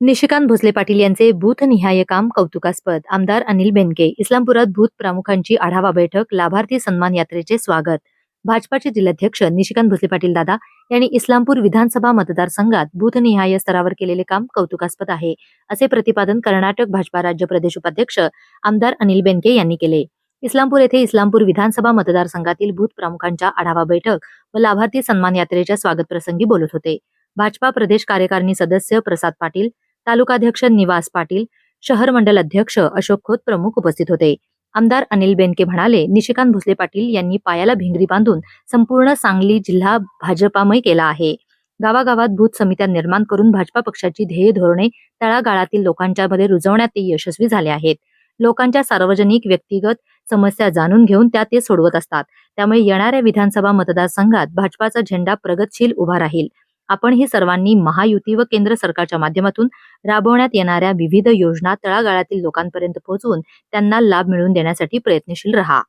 निशिकांत भोसले पाटील यांचे बूथनिहाय काम कौतुकास्पद. आमदार अनिल बेनके इस्लामपुरात बूथ प्रमुखांची आढावा बैठक लाभार्थी सन्मान यात्रेचे स्वागत. भाजपाचे जिल्हाध्यक्ष निशिकांत भोसले पाटील दादा यांनी इस्लामपूर विधानसभा मतदारसंघात बूथनिहाय स्तरावर केलेले काम कौतुकास्पद आहे असे प्रतिपादन कर्नाटक भाजपा राज्य प्रदेश उपाध्यक्ष आमदार अनिल बेनके यांनी केले. इस्लामपूर येथे इस्लामपूर विधानसभा मतदारसंघातील बूथ प्रमुखांच्या आढावा बैठक व लाभार्थी सन्मान यात्रेच्या स्वागत प्रसंगी बोलत होते. भाजपा प्रदेश कार्यकारिणी सदस्य प्रसाद पाटील तालुकाध्यक्ष निवास पाटील शहर मंडल अध्यक्ष अशोक खोत प्रमुख उपस्थित होते. आमदार अनिल बेनके म्हणाले निशिकांत भोसले पाटील यांनी पायाला भिंगरी बांधून संपूर्ण सांगली जिल्हा भाजपामय केला आहे. गावागावात भूत समित्या निर्माण करून भाजपा पक्षाची ध्येय धोरणे तळागाळातील लोकांच्या मध्ये रुजवण्यात ते यशस्वी झाले आहेत. लोकांच्या सार्वजनिक व्यक्तिगत समस्या जाणून घेऊन त्या ते सोडवत असतात. त्यामुळे येणाऱ्या विधानसभा मतदारसंघात भाजपाचा झेंडा प्रगतशील उभा राहील. आपण हे सर्वांनी महायुती व केंद्र सरकारच्या माध्यमातून राबवण्यात येणाऱ्या विविध योजना तळागाळातील लोकांपर्यंत पोहोचवून त्यांना लाभ मिळवून देण्यासाठी प्रयत्नशील रहा.